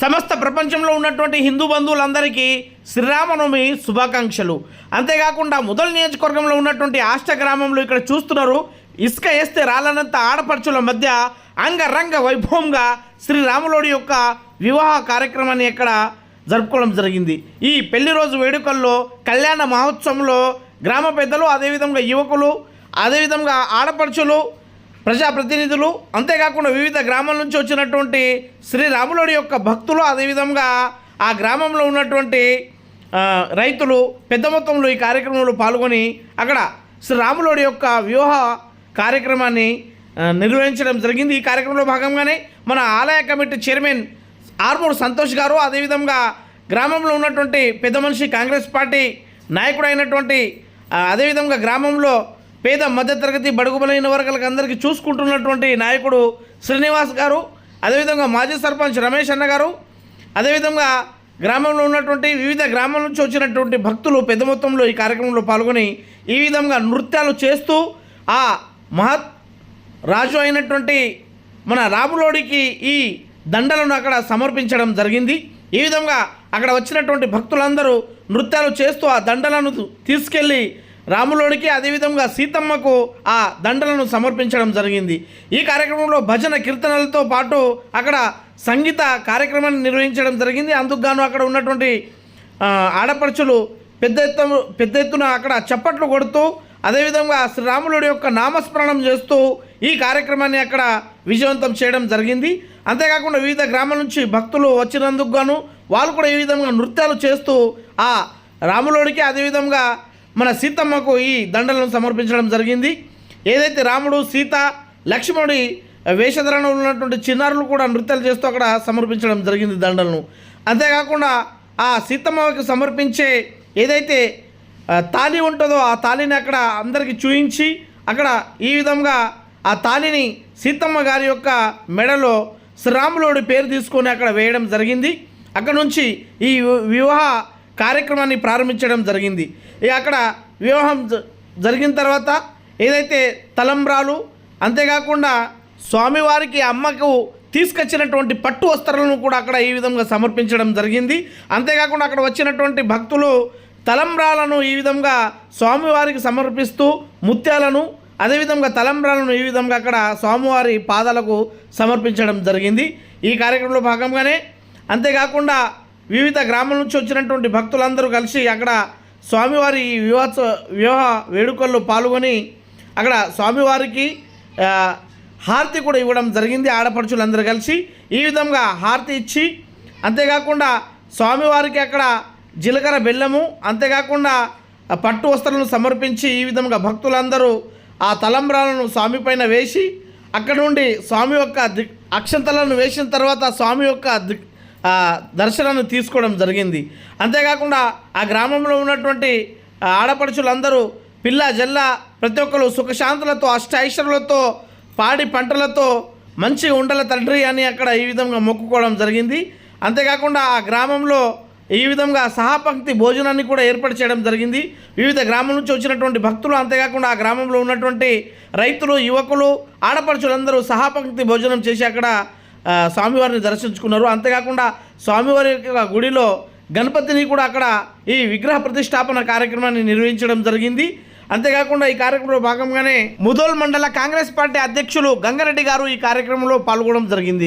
సమస్త ప్రపంచంలో ఉన్నటువంటి హిందూ బంధువులందరికీ శ్రీరామనవమి శుభాకాంక్షలు. అంతేకాకుండా మొదల నియోజకవర్గంలో ఉన్నటువంటి ఆష్ట గ్రామంలో ఇక్కడ చూస్తున్నారు ఇసుక వేస్తే రాలనంత ఆడపడుచుల మధ్య అంగరంగ వైభవంగా శ్రీరాములోడి యొక్క వివాహ కార్యక్రమాన్ని ఇక్కడ జరుపుకోవడం జరిగింది. ఈ పెళ్ళి రోజు వేడుకల్లో కళ్యాణ మహోత్సవంలో గ్రామ పెద్దలు అదేవిధంగా యువకులు అదేవిధంగా ఆడపడుచులు ప్రజాప్రతినిధులు అంతేకాకుండా వివిధ గ్రామాల నుంచి వచ్చినటువంటి శ్రీరాములుడి యొక్క భక్తులు అదేవిధంగా ఆ గ్రామంలో ఉన్నటువంటి రైతులు పెద్ద మొత్తంలో ఈ కార్యక్రమంలో పాల్గొని అక్కడ శ్రీరాములుడి యొక్క వివాహ కార్యక్రమాన్ని నిర్వహించడం జరిగింది. ఈ కార్యక్రమంలో భాగంగానే మన ఆలయ కమిటీ చైర్మన్ ఆర్మూర్ సంతోష్ గారు అదేవిధంగా గ్రామంలో ఉన్నటువంటి పెద్ద మనిషి కాంగ్రెస్ పార్టీ నాయకుడు అయినటువంటి అదేవిధంగా గ్రామంలో పేద మధ్యతరగతి బడుగు బలైన వర్గాలకు అందరికీ చూసుకుంటున్నటువంటి నాయకుడు శ్రీనివాస్ గారు అదేవిధంగా మాజీ సర్పంచ్ రమేష్ అన్న గారు అదేవిధంగా గ్రామంలో ఉన్నటువంటి వివిధ గ్రామాల నుంచి వచ్చినటువంటి భక్తులు పెద్ద మొత్తంలో ఈ కార్యక్రమంలో పాల్గొని ఈ విధంగా నృత్యాలు చేస్తూ ఆ మహత్ రాజు అయినటువంటి మన రాములోడికి ఈ దండలను అక్కడ సమర్పించడం జరిగింది. ఈ విధంగా అక్కడ వచ్చినటువంటి భక్తులందరూ నృత్యాలు చేస్తూ ఆ దండలను తీసుకెళ్ళి రాములోడికి అదేవిధంగా సీతమ్మకు ఆ దండలను సమర్పించడం జరిగింది. ఈ కార్యక్రమంలో భజన కీర్తనలతో పాటు అక్కడ సంగీత కార్యక్రమాన్ని నిర్వహించడం జరిగింది. అందుకుగాను అక్కడ ఉన్నటువంటి ఆడపడుచులు పెద్ద ఎత్తు పెద్ద ఎత్తున అక్కడ చప్పట్లు కొడుతూ అదేవిధంగా శ్రీరాములుడి యొక్క నామస్మరణం చేస్తూ ఈ కార్యక్రమాన్ని అక్కడ విజయవంతం చేయడం జరిగింది. అంతేకాకుండా వివిధ గ్రామాల నుంచి భక్తులు వచ్చినందుకు గాను వాళ్ళు కూడా ఈ విధంగా నృత్యాలు చేస్తూ ఆ రాములోడికి అదేవిధంగా మన సీతమ్మకు ఈ దండలను సమర్పించడం జరిగింది. ఏదైతే రాముడు సీత లక్ష్మణుడి వేషధరణ ఉన్నటువంటి చిన్నారులు కూడా నృత్యాలు చేస్తూ అక్కడ సమర్పించడం జరిగింది దండలను. అంతేకాకుండా ఆ సీతమ్మకి సమర్పించే ఏదైతే తాళి ఉంటుందో ఆ తాళిని అక్కడ అందరికీ చూయించి అక్కడ ఈ విధంగా ఆ తాళిని సీతమ్మ గారి యొక్క మెడలో శ్రీరాములోడి పేరు తీసుకొని అక్కడ వేయడం జరిగింది. అక్కడ నుంచి ఈ వివాహ కార్యక్రమాన్ని ప్రారంభించడం జరిగింది. ఇక అక్కడ వివాహం జ- జరిగిన తర్వాత ఏదైతే తలంబ్రాలు అంతేకాకుండా స్వామివారికి అమ్మకు తీసుకొచ్చినటువంటి పట్టు వస్త్రాలను కూడా అక్కడ ఈ విధంగా సమర్పించడం జరిగింది. అంతేకాకుండా అక్కడ వచ్చినటువంటి భక్తులు తలంబ్రాలను ఈ విధంగా స్వామివారికి సమర్పిస్తూ ముత్యాలను అదేవిధంగా తలంబ్రాలను ఈ విధంగా అక్కడ స్వామివారి పాదాలకు సమర్పించడం జరిగింది. ఈ కార్యక్రమంలో భాగంగానే అంతేకాకుండా వివిధ గ్రామాల నుంచి వచ్చినటువంటి భక్తులందరూ కలిసి అక్కడ స్వామివారి ఈ వివాహ వివాహ వేడుకల్లో పాల్గొని అక్కడ స్వామివారికి హారతి కూడా ఇవ్వడం జరిగింది. ఆడపడుచులందరూ కలిసి ఈ విధంగా హారతి ఇచ్చి అంతేకాకుండా స్వామివారికి అక్కడ జీలకర్ర బెల్లము అంతేకాకుండా పట్టు వస్త్రాలను సమర్పించి ఈ విధంగా భక్తులందరూ ఆ తలంబ్రాలను స్వామి పైన వేసి అక్కడ నుండి స్వామి యొక్క దిక్ అక్షంతలను వేసిన తర్వాత స్వామి యొక్క దిక్ దర్శనాన్ని తీసుకోవడం జరిగింది. అంతేకాకుండా ఆ గ్రామంలో ఉన్నటువంటి ఆడపడుచులందరూ పిల్ల జల్ల ప్రతి ఒక్కరు సుఖశాంతులతో అష్టైశ్వరులతో పాడి పంటలతో మంచిగా ఉండల తండ్రి అని అక్కడ ఈ విధంగా మొక్కుకోవడం జరిగింది. అంతేకాకుండా ఆ గ్రామంలో ఈ విధంగా సహాపంక్తి భోజనాన్ని కూడా ఏర్పాటు చేయడం జరిగింది. వివిధ గ్రామం నుంచి వచ్చినటువంటి భక్తులు అంతేకాకుండా ఆ గ్రామంలో ఉన్నటువంటి రైతులు యువకులు ఆడపడుచులందరూ సహాపంక్తి భోజనం చేసి అక్కడ స్వామివారిని దర్శించుకున్నారు. అంతేకాకుండా స్వామివారి యొక్క గుడిలో గణపతిని కూడా అక్కడ ఈ విగ్రహ ప్రతిష్టాపన కార్యక్రమాన్ని నిర్వహించడం జరిగింది. అంతేకాకుండా ఈ కార్యక్రమంలో భాగంగానే ముదోల్ మండల కాంగ్రెస్ పార్టీ అధ్యక్షులు గంగారెడ్డి గారు ఈ కార్యక్రమంలో పాల్గొనడం జరిగింది.